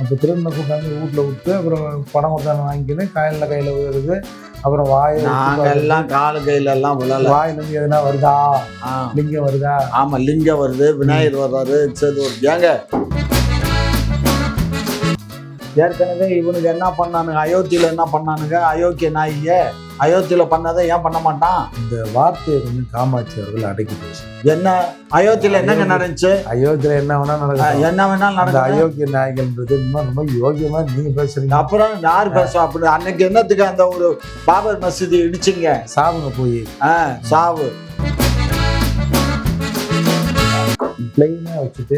அப்போ திருடனை கூட்டாந்து வீட்டில் விட்டு அப்புறம் பணம் கொடுத்தாங்க வாங்கிக்கின்னு காயிலில் கையில் விழுறது அப்புறம் வாயை நாங்க எல்லாம் காலு கையில எல்லாம் விழல. வாயிலேருந்து எதுனா வருதா? லிங்கம் வருதா? ஆமா லிங்கம் வருது விநாயகர் வர்றாரு சரி ஒரு ஏங்க. ஏற்கனவே இவனுக்கு என்ன பண்ணானுங்க? அயோத்தியில என்ன பண்ணானுங்க? அயோக்கிய நாயிங்க அயோத்தியில பண்ணதை ஏன் பண்ண மாட்டான்? இந்த வார்த்தையை கொஞ்சம் காமாட்சி அவர்கள் அடக்கி பேசு என்ன? அயோத்தியில என்னங்க நடந்துச்சு? அயோத்தியில் என்ன வேணா நடக்கும் என்ன வேணாலும் நடக்கும் அயோக்கிய நாயகன்றது இன்னும் ரொம்ப யோகியமா நீங்க பேசுறீங்க. அப்புறம் யார் பேசுவா? அப்படி அன்னைக்கு என்னத்துக்கு அந்த ஒரு பாபர் மசூதி இடிச்சிங்க? சாவுங்க போய். ஆ, சாவு. பிளைனா வச்சுட்டு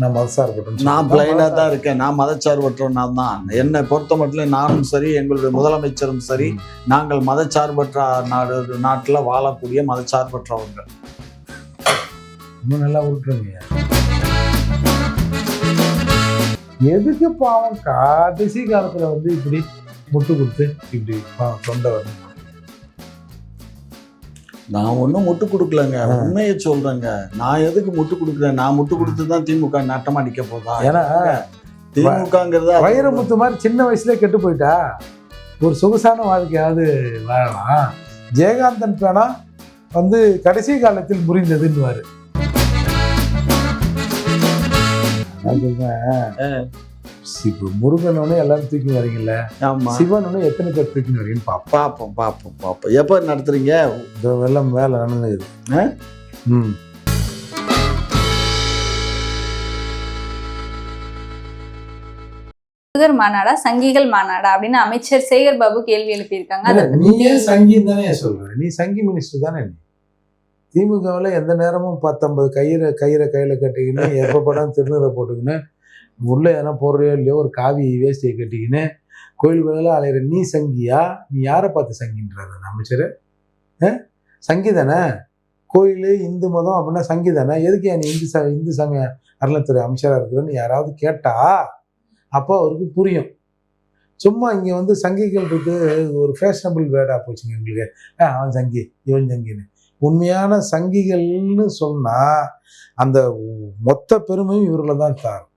நான் மதசா இருக்கட்டும் நான் பிளைனா தான் இருக்கேன். நான் மதச்சார்பற்றவனா தான். என்னை பொறுத்த மட்டும் நானும் சரி எங்களுடைய முதலமைச்சரும் சரி நாங்கள் மதச்சார்பற்ற நாடு நாட்டில் வாழக்கூடிய மதச்சார்பற்றவர்கள். இன்னும் நல்லா உருட்டுறீங்க. எதுக்கு பாவம் கடைசி காலத்துல வந்து இப்படி முட்டு கொடுத்து இப்படி தொண்டை வரணும் நான் ஒன்றும் முட்டு கொடுக்கலங்க. உண்மையை சொல்றேங்க. நான் எதுக்கு முட்டு கொடுக்குறேன்? நான் முட்டு கொடுத்து தான் திமுக நட்டமா நிக்க போதா? ஏன்னா திமுகங்கிறத வைரமுத்து மாதிரி சின்ன வயசுல கெட்டு போயிட்டா? ஒரு சொகுசான வாழ்க்கையாவது வாழலாம். ஜெயகாந்தன் பேனா வந்து கடைசி காலத்தில் முறிந்ததுன்னுவாரு. நான் இப்போ முருகனோட எல்லாரும் தூக்கி வரீங்கல்ல? ஆமா. சிவனோட எத்தனை பேர் தூக்கி வரீங்கன்னு பார்ப்போம் பார்ப்போம் பார்ப்போம் பார்ப்போம் எப்போ நடத்துறீங்க? இந்த வெள்ளம் வேலை நடந்துது? ம். முருகர் மாநாடா சங்கிகள் மாநாடா அப்படின்னு அமைச்சர் சேகர் பாபு கேள்வி எழுப்பியிருக்காங்க. அதை இல்ல, நீ ஏன் சங்கின்னு தானே சொல்ற? நீ சங்கி மினிஸ்டர் தானே நீ? திமுகவில் எந்த நேரமும் பத்தொன்பது கயிறை கயிறை கையில் கட்டிக்கின்னு எப்போ படம் திருநீரை போட்டுக்கின்னு உள்ள எதனா போடுறியோ இல்லையோ ஒரு காவி வேஷ்டியை கட்டிக்கின்னு கோயில் கோயிலாக அலையிற நீ சங்கியா? நீ யாரை பார்த்து சங்கின்றாரு அந்த அமைச்சர்? ஆ? சங்கி தானே? கோயில் இந்து மதம் அப்படின்னா சங்கிதானே எதுக்கு நீ இந்து ச இந்து சமய அறநிலைத்துறை அமைச்சராக இருக்கிறன்னு யாராவது கேட்டா அப்போ அவருக்கு புரியும். சும்மா இங்கே வந்து சங்கிகள்ன்றது ஒரு ஃபேஷனபிள் வேர்டாக போச்சுங்க எங்களுக்கு. ஆ, அவன் சங்கி இவன் சங்கின்னு. உண்மையான சங்கிகள்னு சொன்னால் அந்த மொத்த பெருமையும் இவரில் தான் தாரும்.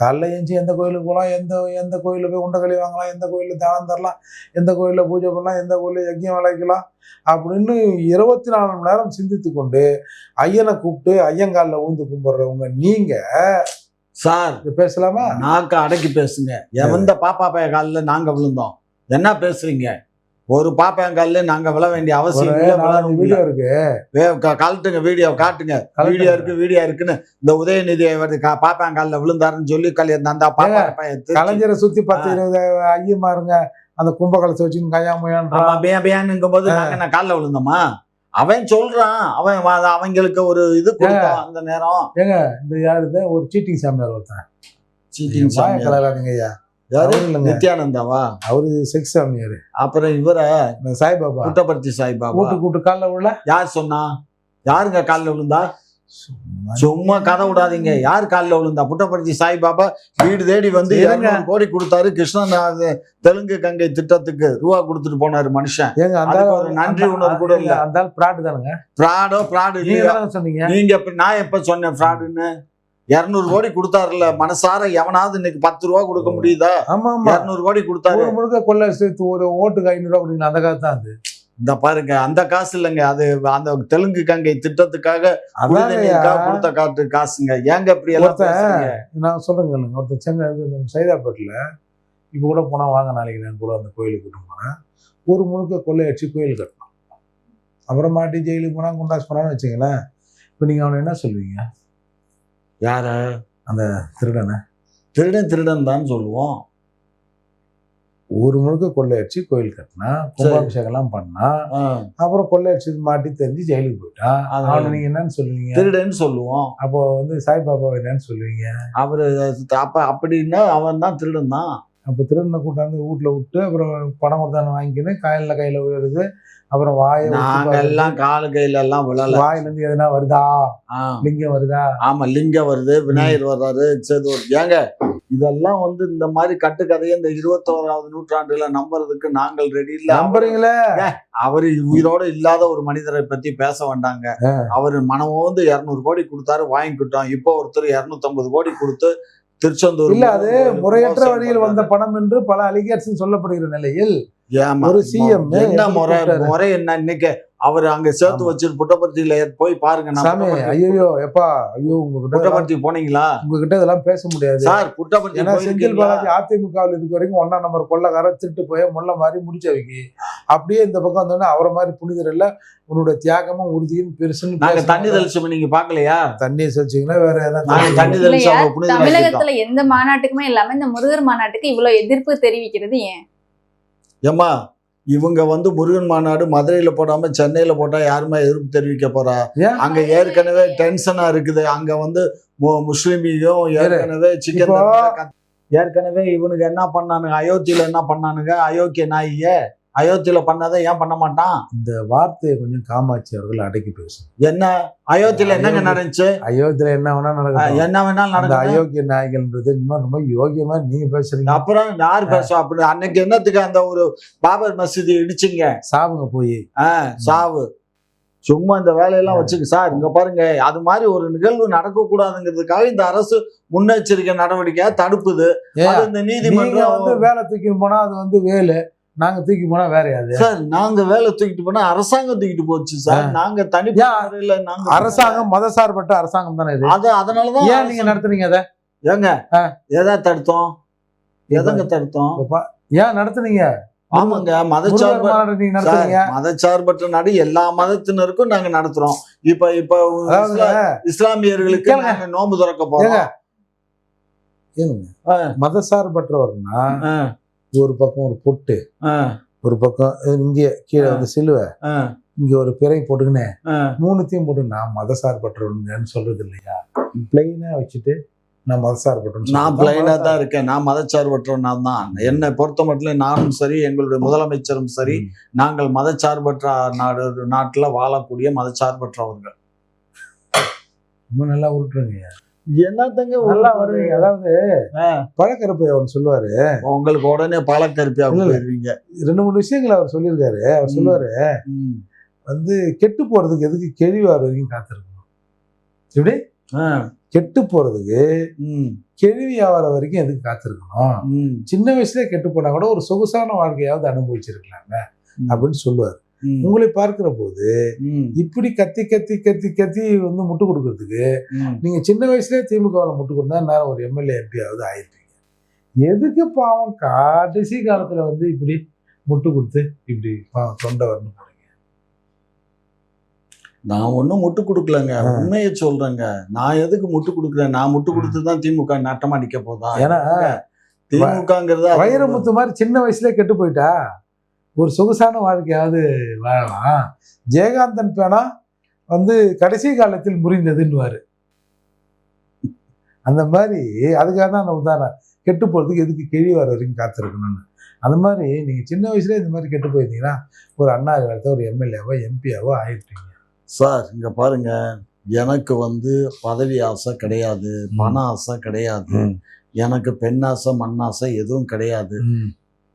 காலைல எழுந்துச்சி எந்த கோயிலுக்கு போகலாம்? எந்த எந்த கோயிலில் போய் உண்டகளி வாங்கலாம்? எந்த கோயிலில் தானம் தரலாம்? எந்த கோயிலில் பூஜை பண்ணலாம்? எந்த கோயிலில் யஜ்யம் வளைக்கலாம்? அப்படின்னு இருபத்தி நாலு மணி நேரம் சிந்தித்து கொண்டு ஐயனை கூப்பிட்டு ஐயங்காலில் ஊந்து கும்பிட்றவங்க நீங்கள் சார் பேசலாமா? நாக்க அடக்கி பேசுங்க. எந்த பாப்பா பைய காலில் நாங்க விழுந்தோம். என்ன பேசுறீங்க? ஒரு பாப்பா காலில் நாங்க விழ வேண்டிய அவசியம் வீடியோ. இருக்கு வே- க- கழட்டுங்க வீடியோ காட்டுங்க வீடியோ இருக்கு வீடியோ இருக்குன்னு இந்த உதயநிதி அவர் க- பாப்பான் காலில் விழுந்தாருன்னு சொல்லி கல்வி அந்த பாப்பா. கலைஞரை சுத்தி பத்து. இருபது ஐயமாருங்க அந்த கும்பகலத்தை வச்சு கையாமையான்றான் ஆமா பியா பியான்னுங்கும் போது நாங்க என்ன காலில் விழுந்தோமா அவன் சொல்றான் அவன் அவங்களுக்கு ஒரு இது அந்த நேரம் இந்த யாரு இது? ஒரு சீட்டிங் சாமியார் ஒருத்தன் சீட்டிங் வாய சாமியார். ஐயா யாரு? நித்யானந்தாவா? அவரு செக்ஸ் சாமியார் அப்புறம் இவர சாய்பாபா. புட்டபர்த்தி சாய்பாபா. கூட்டு கூட்டு காலில் உள்ள? யார் சொன்னா? யாருங்க காலில் விழுந்தா? சும்மா கதை விடாதீங்க. யார் காலில் விழுந்தா? புட்டபர்த்தி சாய்பாபா வீடு தேடி வந்து இருங்க. 200 கோடி கொடுத்தாரு. கிருஷ்ணன் தெலுங்கு கங்கை திட்டத்துக்கு ரூபா கொடுத்துட்டு போனாரு மனுஷன். ஏங்க ஒரு நன்றி உணர்வு கூட இல்ல. அந்த பிராடு தானுங்க ஃப்ராடோ ஃப்ராடு நீங்க சொன்னீங்க? நீங்க நான் எப்ப சொன்னேன் ஃப்ராடுன்னு? இருநூறு கோடி கொடுத்தாருல மனசார எவனாவது இன்னைக்கு பத்து ரூபா கொடுக்க முடியுதா? ஆமா ஆமா. இருநூறு கோடி கொடுத்தாரு. ஒரு முழுக்க கொள்ள சேர்த்து ஒரு ஓட்டுக்கு ஐநூறு ரூபா அந்த காசு தான் அது. இந்த பாருங்க அந்த காசு இல்லைங்க அது அந்த தெலுங்கு கங்கை திட்டத்துக்காக கொடுத்த காட்டு காசுங்க. ஏங்க இப்படி எல்லாம் நான் சொல்றேங்க கேளுங்க. ஒருத்தன் சென்னை சைதாப்பேட்டில் இப்போ கூட போனால் வாங்க நாளைக்கு நான் கூட அந்த கோயிலுக்கு கூட்டு போனேன் ஒரு முழுக்க கொள்ளையடிச்சு கோயில் கட்டணும். அப்புறம் மாட்டி ஜெயிலுக்கு போனால் குண்டாஸ் போனான்னு வச்சுங்களேன் இப்போ நீங்கள் அவனை என்ன சொல்லுவீங்க? யார? திருடனை. திருடன் திருடன் தான் சொல்லுவோம். ஒரு முழுக்க கொள்ளையடிச்சு கோயில் கட்டினா கும்பாபிஷேகம்லாம் பண்ணா அப்புறம் கொள்ளையடிச்சு மாட்டி தெரிஞ்சு ஜெயிலுக்கு போயிட்டான் அதனால- அவனை நீங்கள் என்னன்னு சொல்லுவீங்க? திருடன்னு சொல்லுவோம். அப்போ வந்து சாய்பாபா என்னன்னு சொல்லுவீங்க? அவரு அப்ப அப்படின்னா அவன் தான் திருடன் தான். அப்போ திருடனை கூட்டாந்து வீட்டில் விட்டு அப்புறம் பணம் கொடுத்தானு வாங்கிக்கின்னு காயிலில் கையில் உயருது அப்புறம் வாயை. எல்லாம் காலு கையில எல்லாம் விழல. வாயிலேருந்து எதனா வருதா? லிங்கம் வருதா? ஆமா லிங்கம் வருது விநாயகர் வர்றாரு சரி ஒரு- ஏங்க இதெல்லாம் வந்து இந்த மாதிரி கட்டுக்கதையை இந்த இருபத்தோராவது நூற்றாண்டுல நம்புறதுக்கு நாங்கள் ரெடி இல்ல. நம்புறீங்களே? அவரு உயிரோட இல்லாத ஒரு மனிதரை பத்தி பேச வேண்டாங்க. அவரு மனமோ வந்து இருநூறு கோடி கொடுத்தாரு வாங்கிக்கிட்டோம் இப்போ ஒருத்தர் 250 கோடி கொடுத்து திருச்செந்தூர் இல்ல அது முறையற்ற வழியில் வந்த. பணம் என்று பல அலிகேஷன் சொல்லப்படுகிற நிலையில் ஒரு CM என்ன முறை? முறை என்ன இன்னைக்கு? அவர் அங்க சேர்த்து. வச்சு புட்டபர்த்தியில போய் பாருங்க சாமி ஐயோ எப்பா ஐயோ உங்ககிட்ட இதெல்லாம்- புட்டபர்த்தி போனீங்களா? உங்ககிட்ட இதெல்லாம் பேச முடியாது. சார் புட்டபர்த்தி ஏன்னா செந்தில்? பாலாஜி அதிமுகவில் இருக்க வரைக்கும் ஒன்னா நம்பர் கொள்ளக்கார திருட்டு போய் முள்ள மாதிரி முடிச்ச வைக்கி அப்படியே இந்த பக்கம் வந்தோடனே அவரை மாதிரி புனிதர் இல்ல. உன்னோட தியாகமும் உறுதியும் பெருசுன்னு நாங்க தண்ணி தெளிச்சோம் நீங்க பாக்கலையா தண்ணி செலிச்சிங்கன்னா வேற ஏதாவது தண்ணி தெளிச்சு இல்லையா? அவங்க புனிதராக்கிட்டோம். தமிழகத்துல எந்த மாநாட்டுக்குமே இல்லாம இந்த முருகர் மாநாட்டுக்கு இவ்வளவு எதிர்ப்பு தெரிவிக்கிறது ஏன்? ஏம்மா இவங்க வந்து முருகன் மாநாடு மதுரையில போடாம சென்னையில போட்டா யாருமே எதிர்ப்பு தெரிவிக்க போறா? ஏன்? அங்க ஏற்கனவே டென்ஷனா இருக்குது. அங்க வந்து முஸ்லிமையும் ஏற்கனவே சிக்கன் ஏற்கனவே இவனுக்கு என்ன பண்ணானுங்க? அயோத்தியில என்ன பண்ணானுங்க? அயோக்கிய நாயிய அயோத்தியில பண்ணதை ஏன் பண்ண மாட்டான்? இந்த வார்த்தையை கொஞ்சம் காமாட்சி அவர்கள் அடக்கி பேசும் என்ன? அயோத்தியில என்னங்க நடந்துச்சு? அயோத்தியில என்ன வேணா நடக்கும் என்ன வேணாலும் அந்த நடக்குது அயோக்கிய நாய்கள்ன்றது இன்னும் ரொம்ப யோகியமா நீங்க பேசுறீங்க. அப்புறம் யார் பேசுவா? அப்படி அன்னைக்கு என்னத்துக்கு அந்த ஒரு பாபர் மசூதி இடிச்சிங்க? சாவுங்க போய். ஆஹ் சாவு. சும்மா இந்த வேலையெல்லாம் வச்சுக்க சார் இங்க பாருங்க அது மாதிரி ஒரு நிகழ்வு நடக்க கூடாதுங்கிறதுக்காக இந்த அரசு முன்னெச்சரிக்கை நடவடிக்கையா தடுப்புது. இந்த நீங்க வந்து நீதிமன்றம் வேலை தூக்கி போனா அது வந்து வேலு. நாங்க தூக்கி போனா வேற யாது சார் நாங்க வேலை தூக்கிட்டு போனா அரசாங்கம் தூக்கிட்டு போச்சு சார். நாங்க தனிப்பட்ட நாங்க அரசாங்கம் மதசார்பற்ற அரசாங்கம் தானே இது? அது அதனாலதான் ஏன் நீங்க நடத்துறீங்க அதை? ஏங்க. எதை தடுத்தோம்? எதங்க தடுத்தோம்? ஏன் நடத்துனீங்க? ஆமாங்க முருகர் மதச்சார்பு மாநாடு நீங்க சார், நடத்துறீங்க மதச்சார்பற்ற நாடு எல்லா மதத்தினருக்கும் நாங்க நடத்துறோம். இப்ப இப்ப இஸ்லாமியர்களுக்கு. நாங்க நோன்பு திறக்க போறோம். மதசார்பற்றவர்னா ஒரு பக்கம் ஒரு பொட்டு ஆ, ஒரு பக்கம் இங்க கீழே வந்து சிலுவை. ஆ, இங்க ஒரு பிறை போட்டுக்கினே ஆ. மூணுத்தையும் போட்டு நான் மதசார்பற்றவங்கன்னு சொல்றது இல்லையா பிளைனா வச்சுட்டு நான் மதசார்பற்றவன் நான் பிளைனா தான் இருக்கேன். நான் மதச்சார்பற்றவனா தான். என்னை பொறுத்த மட்டும் நானும் சரி எங்களுடைய முதலமைச்சரும் சரி நாங்கள் மதச்சார்பற்ற நாடு நாட்டுல வாழக்கூடிய மதச்சார்பற்றவர்கள். ரொம்ப நல்லா உருட்டுறீங்க. என்னத்தங்க நல்லா வருவீங்க அதாவது ஆ. பழக்கருப்பை அவர் சொல்லுவாரு. உங்களுக்கு உடனே பழக்கருப்பியா இல்ல, இல்ல. போயிருவீங்க ரெண்டு மூணு விஷயங்கள் அவர் சொல்லியிருக்காரு. அவர். சொல்லுவாரு ம். வந்து கெட்டு போறதுக்கு எதுக்கு கெழிவார் வரைக்கும் காத்திருக்கணும்? எப்படி? ஆ, கெட்டு போறதுக்கு ம், கேள்வி ஆகிற வரைக்கும் எதுக்கு காத்திருக்கணும்? ம், சின்ன வயசுல கெட்டு போனா கூட ஒரு சொகுசான வாழ்க்கையாவது அனுபவிச்சிருக்கலாங்க அப்படின்னு சொல்லுவார். உங்களை பார்க்கிற போது இப்படி கத்தி கத்தி கத்தி கத்தி வந்து முட்டு கொடுக்கறதுக்கு. நீங்க சின்ன வயசுல திமுகவில் முட்டு கொடுத்தா நேரம் ஒரு எம்எல்ஏ எம்பியாவது ஆயிருப்பீங்க. எதுக்கு பாவம் கடைசி காலத்துல வந்து இப்படி முட்டு கொடுத்து இப்படி பாவம் தொண்டை வரணும் நான் ஒண்ணும் முட்டு கொடுக்கலங்க. உண்மையை சொல்றேங்க. நான் எதுக்கு முட்டு கொடுக்குறேன்? நான் முட்டு கொடுத்து தான் திமுக நட்டமா நிக்க போதா? ஏன்னா திமுகங்கிறத வைரமுத்து மாதிரி சின்ன வயசுல கெட்டு போயிட்டா? ஒரு சொகுசான வாழ்க்கையாவது வாழலாம். ஜெயகாந்தன் பேனா வந்து கடைசி காலத்தில் முறிந்ததுன்னுவாரு. அந்த மாதிரி அதுக்காக தான் அந்த உதாரணம். கெட்டு போறதுக்கு எதுக்கு கிழி வர வரைக்கும் காத்திருக்கணும்னு. அந்த மாதிரி நீங்க சின்ன வயசுல இந்த மாதிரி கெட்டு போயிருந்தீங்கன்னா ஒரு அண்ணா காலத்துல ஒரு எம்எல்ஏவோ எம்பியாவோ ஆயிட்டீங்க சார் இங்க பாருங்க. எனக்கு வந்து பதவி ஆசை கிடையாது பண ஆசை கிடையாது. எனக்கு பெண்ணாசை மண்ணாசை எதுவும் கிடையாது.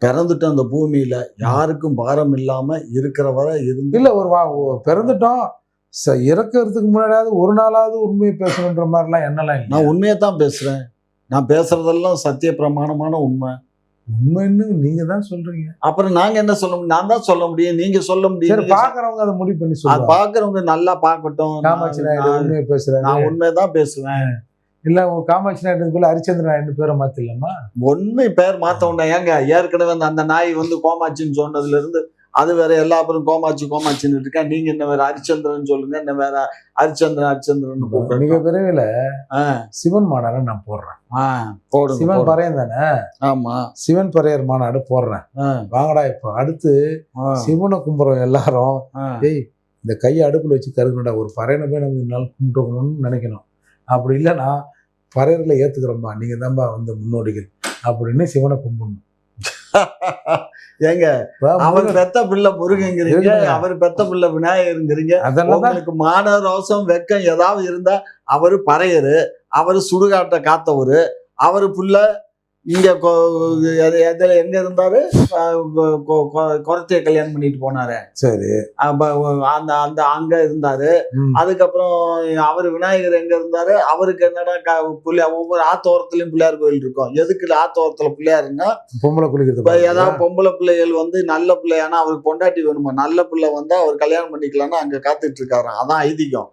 பிறந்துட்டு அந்த பூமியில யாருக்கும் பாரம் இல்லாம இருக்கிற வரை இருந்து இல்ல ஒரு வா பிறந்துட்டோம். ச- இறக்கறதுக்கு முன்னாடியாவது ஒரு நாளாவது உண்மையை பேசணுன்ற மாதிரிலாம் இல்லை நான் உண்மையை தான் பேசுறேன். நான் பேசுறதெல்லாம் சத்திய பிரமாணமான உண்மை. உண்மைன்னு நீங்க தான் சொல்றீங்க. அப்புறம் நாங்க என்ன சொல்ல முடியும்? நான் தான் சொல்ல முடியும். நீங்க சொல்ல முடியும். பாக்குறவங்க அதை முடிவு பண்ணி அது சொல்லுவாங்க. பாக்குறவங்க நல்லா பார்க்கட்டும் நான் உண்மையை பேசுறாரு. நான் உண்மைதான் பேசுவேன். இல்ல உங்க காமாட்சி நாயுடு போல ஹரிச்சந்திர நாயுடு பேரை மாத்திடலாமா ஒண்ணு பேர் மாத்த உண்டா ஏங்க ஏற்கனவே அந்த- அந்த நாய் வந்து கோமாச்சின்னு சொன்னதுல இருந்து அது வேற எல்லா பேரும் கோமாச்சி கோமாச்சின்னு இருக்கா நீங்க என்ன வேற ஹரிச்சந்திரன் சொல்லுங்க என்ன வேற ஹரிச்சந்திரன் ஹரிச்சந்திரன் மிக கூப்பிடுங்க விரைவில் சிவன் மாநாடு நான் போடுறேன். போடுங்க சிவன். பறையன் தானே? ஆமா. சிவன் பறையர் மாநாடு போடுறேன். வாங்கடா இப்போ. அடுத்து சிவனை கும்புறோம் எல்லாரும். ஏய் இந்த கையை அடுப்புல வச்சு கருங்கடா ஒரு பறையனை போய் நம்ம நாள் கும்பிட்டுக்கணும்னு நினைக்கணும். அப்படி இல்லைன்னா பறையர்களை ஏத்துக்கிறோம்பா. நீங்க தான்பா வந்து முன்னோடிகள் அப்படின்னு சிவனை கும்பிடணும். ஏங்க அவர் பெத்த பிள்ளை முருகங்கிறீங்க. அவர் பெத்த பிள்ளை விநாயகருங்கிறீங்க. உங்களுக்கு மான ரோசம் வெக்கம் ஏதாவது இருந்தா அவரு பறையரு அவரு சுடுகாட்டை காத்தவரு அவரு புள்ள இங்க எதுல எங்க இருந்தாரு? அஹ் கொ- கொ- கொ- குறத்திய கல்யாணம் பண்ணிட்டு போனாரு. சரி. அந்த அந்த அங்க இருந்தாரு. அதுக்கப்புறம் அவர் விநாயகர் எங்க இருந்தாரு? அவருக்கு என்னடா க- பிள்ளை ஒவ்வொரு ஆத்தோரத்துலயும் பிள்ளையார் கோயில் இருக்கும். எதுக்கு ஆத்தோரத்துல பிள்ளையாருன்னா பொம்பளை குளிக்கிறது? ஏதாவது பொம்பளை பிள்ளைகள் வந்து நல்ல பிள்ளையானா அவருக்கு பொண்டாட்டி வேணுமா? நல்ல பிள்ளை வந்தா அவர் கல்யாணம் பண்ணிக்கலாம்னு அங்க காத்துட்டு இருக்காராம். அதான் ஐதீகம்.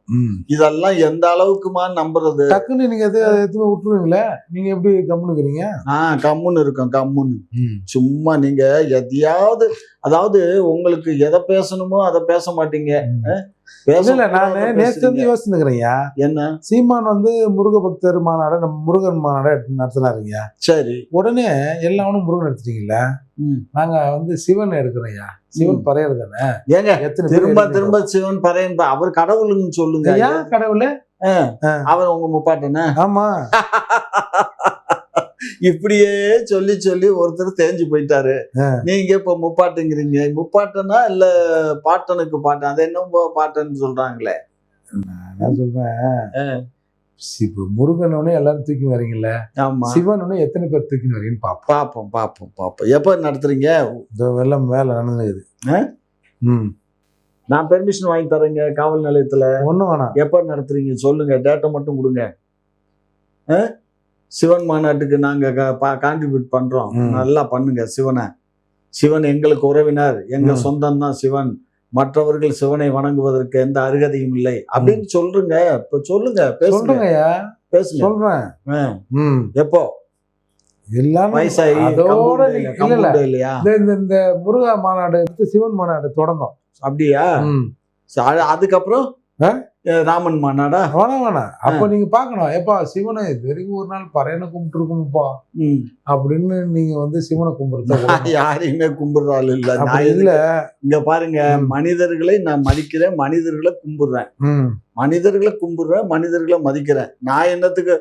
இதெல்லாம் எந்த அளவுக்குமா நம்புறது? டக்குன்னு நீங்க எது எதுவுமே விட்டுருவீங்களே? நீங்க எப்படி கம்முனுக்குறீங்க ஆஹ் கம்முன்னு இருக்கும் கம்முன்னு. சும்மா நீங்க எதையாவது அதாவது உங்களுக்கு எதை பேசணுமோ அதை பேச மாட்டீங்க. ம். பேச இல்ல இல்ல நானு நேற்று வந்து பேசுறீங்க. யோசிச்சுக்கிறேன்யா என்ன? சீமான் வந்து முருக பக்தர் மாநாடு நம்ம முருகன் மாநாடு எடுத்து நடத்தினாருங்க சரி. உடனே எல்லாவனும் முருகன் எடுத்துட்டீங்கல்ல. நாங்க வந்து சிவன் எடுக்கிறோம்யா சிவன் பறையர் தானே? ஏங்க எத்தனை திரும்ப திரும்ப சிவன் பறையன் அவர் கடவுளுன்னு சொல்லுங்க. ஏன் கடவுளே? அவர் உங்க முப்பாட்டன? ஆமா. இப்படியே சொல்லி சொல்லி ஒருத்தர் தேஞ்சு போயிட்டாரு. நீங்க இப்ப முப்பாட்டுங்கிறீங்க. முப்பாட்டனா இல்ல பாட்டனுக்கு பாட்டன் அது என்ன பாட்டன்னு சொல்றாங்களே. நான் சொல்றேன். இப்போ முருகன் உடனே எல்லாரும் தூக்கி வரீங்கல்ல? ஆமா. சிவன் உடனே எத்தனை பேர் தூக்கி வரீங்கன்னு பாப்போம். பாப்போம் பாப்போம் பாப்போம். எப்ப நடத்துறீங்க? இந்த வெள்ளம் வேலை நடந்துக்குது? ம். நான் பெர்மிஷன் வாங்கி தரேங்க காவல் நிலையத்துல. ஒண்ணும் வேணாம். எப்ப நடத்துறீங்க? சொல்லுங்க. டேட்டா மட்டும் கொடுங்க. ஆ? சிவன் மாநாட்டுக்கு நாங்க கான்ட்ரிபியூட் பண்றோம். ம். நல்லா பண்ணுங்க சிவனை. சிவன் எங்களுக்கு உறவினர். எங்க ம். சொந்தம் தான் சிவன். மற்றவர்கள் சிவனை வணங்குவதற்கு எந்த அருகதையும் இல்லை. அப்படின்னு சொல்றீங்க இப்ப சொல்லுங்க பேசுங்க. பேசுங்க. சொல்றேன். எப்போ? எல்லாமே இல்லையா? இந்த இந்த முருகா மாநாடு அடுத்து சிவன் மாநாடு தொடங்கும். அப்படியா? அதுக்கப்புறம்? ராமன் மாநாடா? வேணாம் வேணாம் அப்ப நீங்க பாக்கணும். எப்பா சிவனை இது வரைக்கும் ஒரு நாள் பறையனை கும்பிட்டு இருக்கும்ப்பா ம். அப்படின்னு நீங்க வந்து சிவனை கும்பிடுறத யாரையுமே கும்பிடுறாள் இல்ல. நான் இல்ல. இங்க பாருங்க. மனிதர்களை நான் மதிக்கிறேன் மனிதர்களை கும்பிடுறேன். மனிதர்களை கும்பிடுறேன் மனிதர்களை மதிக்கிறேன். நான் என்னத்துக்கு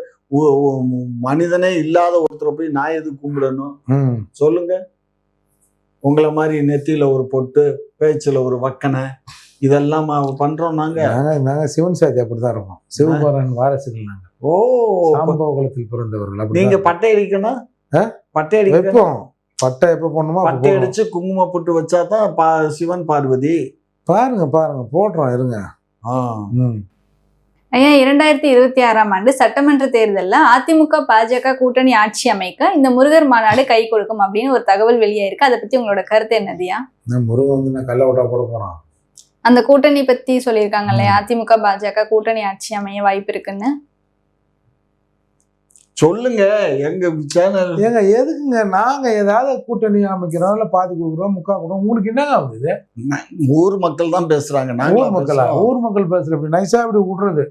மனிதனே இல்லாத ஒருத்தரை போய் நான் எதுக்கு கும்பிடணும்? சொல்லுங்க. உங்களை மாதிரி நெத்தியில ஒரு பொட்டு பேச்சுல ஒரு வக்கனை இதெல்லாம் பண்றோம் நாங்க நாங்க சிவன் சாதி அப்படிதான் இருக்கோம். சிவபுரான் வாரசுகள் நாங்க. ஓ சாம்பவ குலத்தில் பிறந்தவர்கள் அப்படிதான் நீங்க. பட்டை அடிக்கணும் ஆ? பட்டை அடிக்கணும் வைப்போம். பட்டை எப்ப போடணுமோ பட்டை. அடிச்சு குங்கும பொட்டு வச்சாதான் பா- சிவன் பார்வதி. பாருங்க பாருங்க. போடுறோம் இருங்க. ஆ. ம். ஐயா இரண்டாயிரத்தி இருபத்தி ஆறாம் ஆண்டு சட்டமன்ற தேர்தல்ல அதிமுக பாஜக கூட்டணி ஆட்சி அமைக்க இந்த முருகர் மாநாடு கை கொடுக்கும் அப்படின்னு ஒரு தகவல் வெளியாயிருக்கு. அதை பத்தி உங்களோட கருத்து என்னதுயா நான் முருகன் வந்து நான் கல்ல விட்டா போட போறான். அந்த கூட்டணி பத்தி சொல்லியிருக்காங்க இல்லையா? அதிமுக பாஜக கூட்டணி ஆட்சி அமைய வாய்ப்பு இருக்குன்னு. சொல்லுங்க எங்க சேனல் ஏங்க எதுக்குங்க நாங்க ஏதாவது கூட்டணி அமைக்கிறோம் இல்ல பாதி கொடுக்குறோம் முக்கா கொடுக்குறோம்? உங்களுக்கு என்னங்க ஆகுது இது? ஊர் மக்கள் தான் பேசுறாங்க நாங்களா ஊர் மக்களா? ஊர் மக்கள் பேசுற இப்படி நைஸா இப்படி விடுறது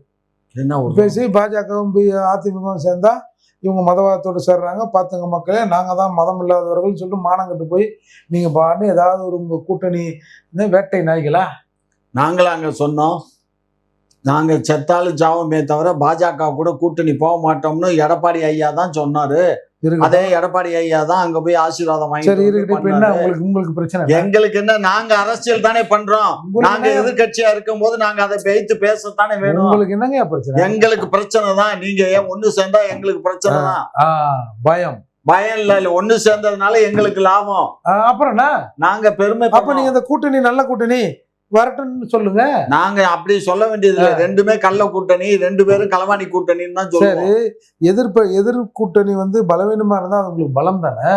என்ன ஒரு பேசி பாஜகவும் அதிமுகவும் சேர்ந்தா இவங்க மதவாதத்தோடு சேர்றாங்க பார்த்துங்க மக்களே நாங்க தான் மதம் இல்லாதவர்கள் சொல்லிட்டு மானம் கட்டு போய் நீங்க பாட்டு ஏதாவது ஒரு உங்க கூட்டணி இந்த வேட்டை நாய்களா? நாங்களா அங்க சொன்னோம். நாங்க செத்தாலும் சாவமே தவிர பாஜக கூட கூட்டணி போக மாட்டோம்னு எடப்பாடி ஐயா தான் சொன்னாரு. அதே எடப்பாடி ஐயா தான் அங்க போய் ஆசீர்வாதம் உங்களுக்கு பிரச்சனை? எங்களுக்கு என்ன? நாங்க அரசியல் தானே பண்றோம். நாங்க எதிர்கட்சியா இருக்கும் போது நாங்க அதை பேய்த்து பேசத்தானே வேணும். உங்களுக்கு என்னங்க பிரச்சனை? எங்களுக்கு பிரச்சனை தான். நீங்க ஏன் ஒண்ணு சேர்ந்தா எங்களுக்கு பிரச்சனை தான். பயம். பயம் இல்ல இல்ல. ஒண்ணு சேர்ந்ததுனால எங்களுக்கு லாபம். அப்புறம் நாங்க பெருமை அப்ப நீங்க இந்த கூட்டணி நல்ல கூட்டணி வரட்டும்னு சொல்லுங்க. நாங்க அப்படி சொல்ல வேண்டியது இல்ல ரெண்டுமே கள்ள கூட்டணி ரெண்டு பேரும் களவாணி கூட்டணின்னு தான் சரி எதிர்ப்பு எதிர் கூட்டணி வந்து பலவீனமா இருந்தா அது உங்களுக்கு பலம் தானே?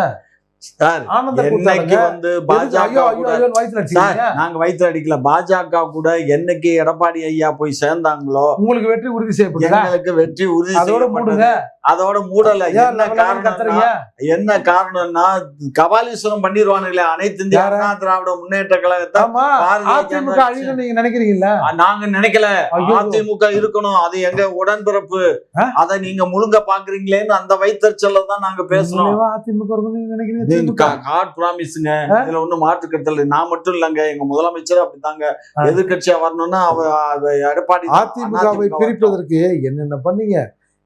நாங்க வயிற்று அடிக்கல. பாஜக கூட என்னைக்கு எடப்பாடி ஐயா போய் சேர்ந்தாங்களோ உங்களுக்கு வெற்றி உறுதி செய்யப்படுதா எங்களுக்கு வெற்றி உறுதி. மூடுங்க அதோட மூடல. என்ன காரணம்னா என்ன காரணம்னா கபாலீஸ்வரம் பண்ணிடுவானுங்களே அனைத்து இந்திய? அண்ணா திராவிட முன்னேற்ற கழகத்தை நீங்க நினைக்கிறீங்கல்ல? நாங்க நினைக்கல. அதிமுக இருக்கணும். அது எங்க உடன்பிறப்பு? அதை நீங்க முழுங்க பாக்குறீங்களேன்னு அந்த வைத்தறிச்சல்ல தான் நாங்க பேசுறோம். அதிமுக? கார்டு ப்ராமிஸுங்க. இதுல ஒண்ணும் மாற்றுக்கிறது இல்லை. நான் மட்டும் இல்லங்க. எங்க முதலமைச்சர் அப்படித்தாங்க. எதிர்கட்சியா வரணும்னா அவ எடப்பாடி. அதிமுகவை அதிமுக பிரிப்பதற்கு என்னென்ன பண்ணீங்க?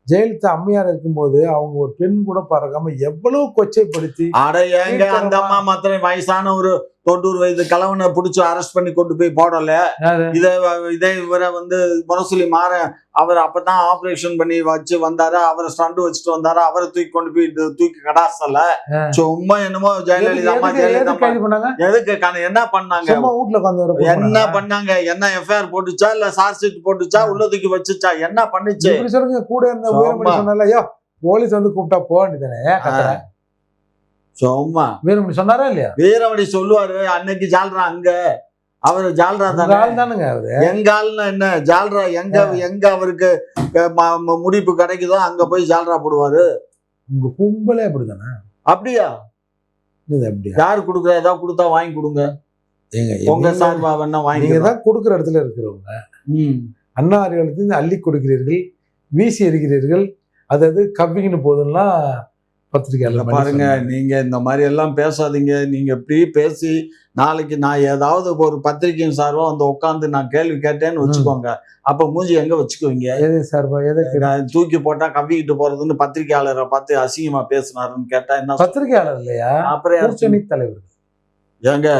ஜெயலலிதா அம்மையார் இருக்கும்போது அவங்க ஒரு பெண் கூட பறக்காம எவ்வளவு கொச்சைப்படுத்தி அட ஏங்க அந்த அம்மா மாத்திரம் வயசான ஒரு தொண்ணூறு வயது கலவனை பிடிச்சி அரெஸ்ட் பண்ணி கொண்டு போய் போடல. இதை இதே இவரை வந்து முரசொலி மாற அவர் அப்பதான் ஆபரேஷன் பண்ணி வச்சு வந்தாரு. அவரை ஸ்டண்ட் வச்சுட்டு வந்தாரு. அவரை தூக்கி கொண்டு போய் தூக்கி கடாசல. சும்மா என்னமோ ஜெயலலிதா அம்மா ஜெயலலிதா எதுக்கு என்ன பண்ணாங்க? என்ன பண்ணாங்க? என்ன எஃப்ஐஆர் போட்டுச்சா? இல்ல சார்ஜ் ஷீட் போட்டுச்சா? உள்ள தூக்கி வச்சுச்சா? என்ன பண்ணுச்சு? கூட இருந்த போலீஸ் வந்து கூப்பிட்டா போக வேண்டியதானே சும்மா. வீரமணி சொன்னாரா இல்லையா? வீரமணி சொல்லுவாரு அன்னைக்கு ஜால்ரா அங்க. அவரு ஜால்ரா தானே. தானுங்க அவரு. எங்க ஆள்னா என்ன? ஜால்ரா எங்க எங்க அவருக்கு முடிப்பு கிடைக்குதோ அங்க போய் ஜால்ரா போடுவாரு. உங்க கும்பலே அப்படிதானே? அப்படியா? இது யாரு கொடுக்குறா? ஏதாவது கொடுத்தா வாங்கி கொடுங்க. உங்க சார்பா வேணா நீங்க வாங்கி தான் கொடுக்குற இடத்துல இருக்கிறவங்க. அண்ணா அறிவாலயத்திலிருந்து அள்ளி கொடுக்கிறீர்கள் வீசி எறிகிறீர்கள் அதாவது கவ்விக்கின்னு போதுன்னா பத்திரிகையாளர் பாருங்க நீங்க இந்த மாதிரி எல்லாம் பேசாதீங்க. நீங்க இப்படி பேசி நாளைக்கு நான் ஏதாவது ஒரு பத்திரிகையின் சார்பா வந்து உட்காந்து நான் கேள்வி கேட்டேன்னு வச்சுக்கோங்க. அப்ப மூஞ்சி எங்க வச்சுக்குவீங்க? எது சார்பா எதை கேட்டா? நான் தூக்கி போட்டா கவ்விக்கிட்டு போறதுன்னு பத்திரிகையாளரை பார்த்து அசிங்கமா பேசினாருன்னு கேட்டா என்ன சொல்றது? பத்திரிகையாளர் இல்லையா? அப்புறம் கூட்டணி தலைவர். ஏங்க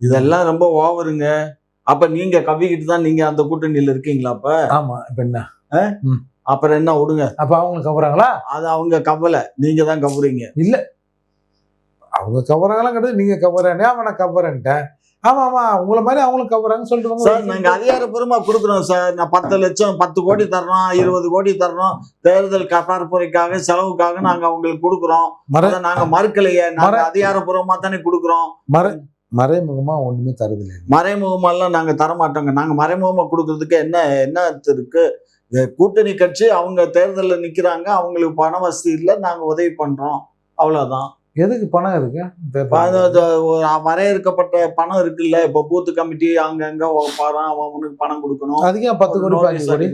இதெல்லாம் ரொம்ப ஓவருங்க. அப்ப நீங்க கவ்விக்கிட்டு தான் நீங்க அந்த கூட்டணியில இருக்கீங்களா அப்ப? ஆமா இப்ப என்ன? அப்புறம் என்ன விடுங்க? அப்ப அவங்க கவறாங்களா? அது அவங்க கவலை. நீங்க தான் கவுறீங்க. அவங்க கவறாங்களா கிடையாது. நீங்க கவறானே அவனை கவரன்ட்டேன் ஆமா ஆமா உங்களை மாதிரி அவங்களும் கவறாங்கன்னு சொல்லிட்டு சார் நாங்க அதிகாரப்பூர்வமா கொடுக்குறோம் சார். நான் பத்து லட்சம் பத்து கோடி தர்றோம் இருபது கோடி தர்றோம். தேர்தல் பரப்புரைக்காக செலவுக்காக நாங்க அவங்களுக்கு கொடுக்குறோம். நாங்க மறுக்கலையே. நாங்க அதிகாரப்பூர்வமா தானே கொடுக்குறோம். மறை மறைமுகமா ஒண்ணுமே தருதில்லை. மறைமுகமெல்லாம் நாங்க தரமாட்டோங்க. நாங்க மறைமுகமா கொடுக்கறதுக்கு என்ன என்ன இருக்கு? இந்த கூட்டணி கட்சி அவங்க தேர்தல்ல நிக்கிறாங்க அவங்களுக்கு பண வசதி இல்லை நாங்க உதவி பண்றோம். அவ்வளவுதான். எதுக்கு பணம் இருக்கு? வரையறுக்கப்பட்ட பணம் இருக்குல்ல? இப்ப பூத்து கமிட்டி அங்கங்க பாறான் அவனுக்கு பணம் கொடுக்கணும். அதுக்கு ஏன் பத்து கோடி பாஞ்சு கோடி?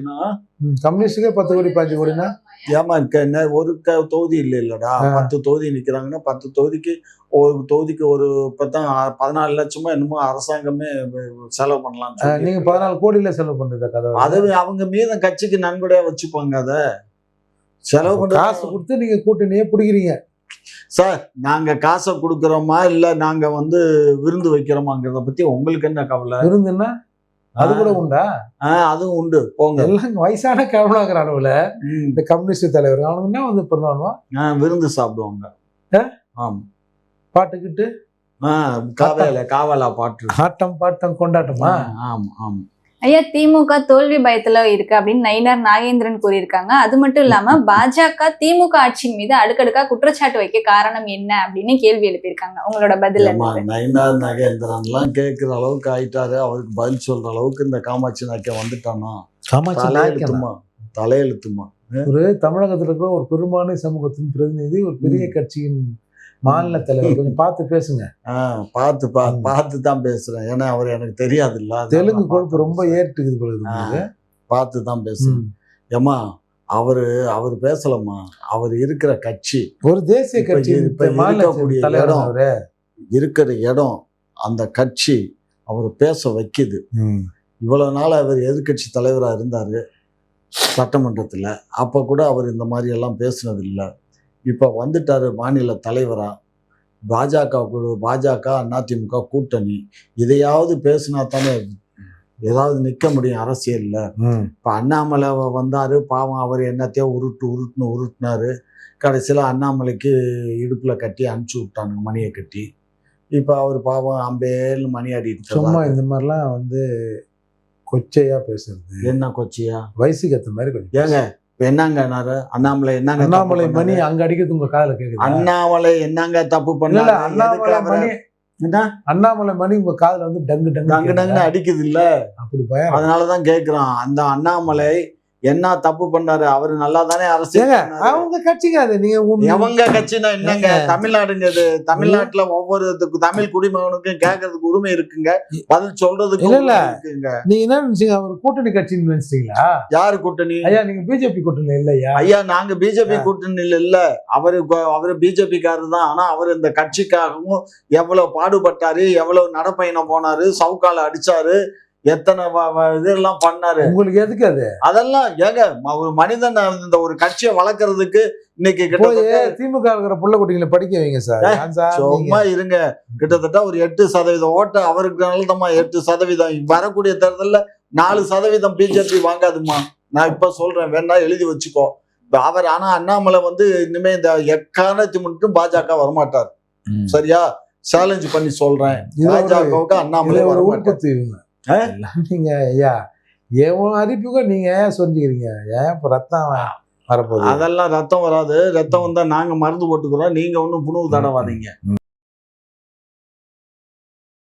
கம்யூனிஸ்டுக்கே பத்து கோடி பாஞ்சு கோடினா ஏமா இருக்க ஒரு தொகுதி இல்ல இல்லடா. பத்து தொகுதி நிக்கிறாங்கன்னா பத்து தொகுதிக்கு ஒரு தொகுதிக்கு ஒரு இப்பதான் பதினாலு லட்சமோ என்னமோ அரசாங்கமே செலவு பண்ணலாம் நீங்க பதினாலு கோடியில செலவு பண்றத கதை. அது அவங்க மீதம் கட்சிக்கு நன்கொடையா வச்சுப்பாங்க அத. செலவு பண்றது காசு கொடுத்து நீங்க கூட்டணியே பிடிக்கிறீங்க. சார் நாங்க காசை கொடுக்கறோமா இல்ல நாங்க வந்து விருந்து வைக்கிறோமாங்கிறத பத்தி உங்களுக்கு என்ன கவலை? விருந்துன்னா அது கூட உண்டா? ஆ, அதுவும் உண்டு. போங்க. எல்லாம் வயசான கேவலாங்கிற அளவுல. இந்த கம்யூனிஸ்ட் தலைவர் அவனுங்கன்னா வந்து பண்ணுவானுவா? ஆ, விருந்து சாப்பிடுவாங்க? ஆமா. பாட்டுக்கிட்டு ஆ, காவேல காவலா பாட்டு. ஆட்டம் பாட்டம் கொண்டாட்டமா? ஆமா ஆமா. ஐயா திமுக தோல்வி பயத்துல இருக்கு அப்படின்னு நயினார் நாகேந்திரன் கூறியிருக்காங்க. அது மட்டும் இல்லாம பாஜக திமுக ஆட்சியின் மீது அடுக்கடுக்கா குற்றச்சாட்டு வைக்க காரணம் என்ன அப்படின்னு கேள்வி எழுப்பியிருக்காங்க. உங்களோட பதில்? நயினார் நகேந்திரன்லாம் கேட்கிற அளவுக்கு ஆயிட்டாரு. அவருக்கு பதில் சொல்ற அளவுக்கு இந்த காமாட்சி நாய்க்க வந்துட்டானா? காமாட்சி? தலையெழுத்துமா? தலையெழுத்துமா? ஒரு தமிழகத்துல இருக்கிற ஒரு பெரும்பான்மை சமூகத்தின் பிரதிநிதி ஒரு பெரிய கட்சியின் மாநில தலைவர் கொஞ்சம் பார்த்து பேசுங்க. பார்த்து பா. பார்த்து தான் பேசுறேன். ஏன்னா அவர் எனக்கு தெரியாது இல்ல. தெலுங்கு கொழுப்பு ரொம்ப ஏற்றுக்குது உங்களுக்கு. பார்த்து தான் பேசுறேன். ஏமா அவரு அவர் பேசலம்மா. அவர் இருக்கிற கட்சி ஒரு தேசிய கட்சி இருக்கக்கூடிய இடம். இருக்கிற இடம் அந்த கட்சி அவர் பேச வைக்குது. இவ்வளவு நாள் அவர் எதிர்க்கட்சி தலைவரா இருந்தாரு சட்டமன்றத்துல. அப்ப கூட அவர் இந்த மாதிரி எல்லாம் பேசுனது இல்ல. இப்ப வந்துட்டாரு மாநில தலைவரா? பாஜக கூட பாஜக அதிமுக கூட்டணி. இதையாவது பேசினா தானே ஏதாவது நிக்க முடியும் அரசியல்ல. இப்ப அண்ணாமலை வந்தாரு பாவம் அவர் என்னத்தையோ உருட்டு உருட்டுன்னு உருட்டுனாரு. கடைசியில அண்ணாமலைக்கு இடுப்புல கட்டி அனுப்பிச்சு விட்டானுங்க மணியை கட்டி. இப்ப அவர் பாவம் அம்பேல்னு மணி ஆடிட்டு சும்மா. இந்த மாதிரிலாம் வந்து கொச்சையா பேசுறது. என்ன கொச்சியா? வயசுக்கு ஏத்த மாதிரி ஏங்க என்னங்கனாரு அண்ணாமலை என்னங்க அண்ணாமலை மணி? அங்க அடிக்கிறது உங்க காதுல கேக்குது? அண்ணாமலை என்னங்க தப்பு இல்ல அண்ணாமலை மணி என்ன? அண்ணாமலை மணி உங்க காதுல வந்து டங்கு டங்கு டங்கு டங்குன்னு அடிக்குது இல்ல? அப்படி பயம் அதனாலதான் கேக்குறான். அந்த அண்ணாமலை என்ன தப்பு பண்ணாரு? அவரு நல்லா தானே பண்ணாரு. அவங்க கட்சிங்க அது. நீங்க எவங்க கட்சினா என்னங்க? ஏங்க. தமிழ்நாடுங்க இது தமிழ்நாட்டுல ஒவ்வொரு தமிழ் குடிமகனுக்கும் கேட்கறதுக்கு உரிமை இருக்குங்க. பதில் சொல்றதுக்கு இல்ல, இருக்குங்க. நீங்க என்ன நினைச்சீங்க? அவர் கூட்டணி கட்சின்னு நினைச்சிட்டீங்களா யாரு கூட்டணி? ஐயா நீங்க பிஜேபி கூட்டணி இல்லையா? ஐயா நாங்க பிஜேபி கூட்டணியில இல்ல. அவரு அவரு பிஜேபி காரர் தான். ஆனா அவர் இந்த கட்சிக்காகவும் எவ்வளவு பாடுபட்டாரு எவ்வளவு நடப்பயணம் போனாரு சவுக்கால அடிச்சாரு. எத்தனை இதெல்லாம் பண்ணாரு? உங்களுக்கு எதுக்கு அது? அதெல்லாம் ஏங்க ஒரு மனிதன் இந்த ஒரு கட்சியை வளர்க்கறதுக்கு இன்னைக்கு திமுக இருக்கிற புள்ள குட்டிகளை படிக்க வைங்க சார். சும்மா இருங்க. கிட்டத்தட்ட ஒரு எட்டு சதவீதம் ஓட்டு அவருக்கு நல்லதம்மா எட்டு சதவீதம். வரக்கூடிய தேர்தல்ல நாலு சதவீதம் பிஜேபி வாங்காதுமா நான் இப்ப சொல்றேன் வேணா எழுதி வச்சுக்கோ. அவர் ஆனா அண்ணாமலை வந்து இனிமே இந்த எக்காரணத்தை மட்டும் பாஜக வரமாட்டார். சரியா? சேலஞ்ச் பண்ணி சொல்றேன். பாஜகவுக்கு அண்ணாமலை வரமாட்டார். உள்குத்து இவங்க ஆ? எல்லாம் நீங்க ஐயா எவன் அரிப்புக்கு நீங்க ஏன் சொல்லிக்கிறீங்க? ஏன் இப்ப ரத்தம் வரப்போகுது? அதெல்லாம் ரத்தம் வராது. ரத்தம் வந்தா நாங்க மருந்து போட்டுக்கிறோம். நீங்க ஒண்ணும் புணுவு தடவாதீங்க.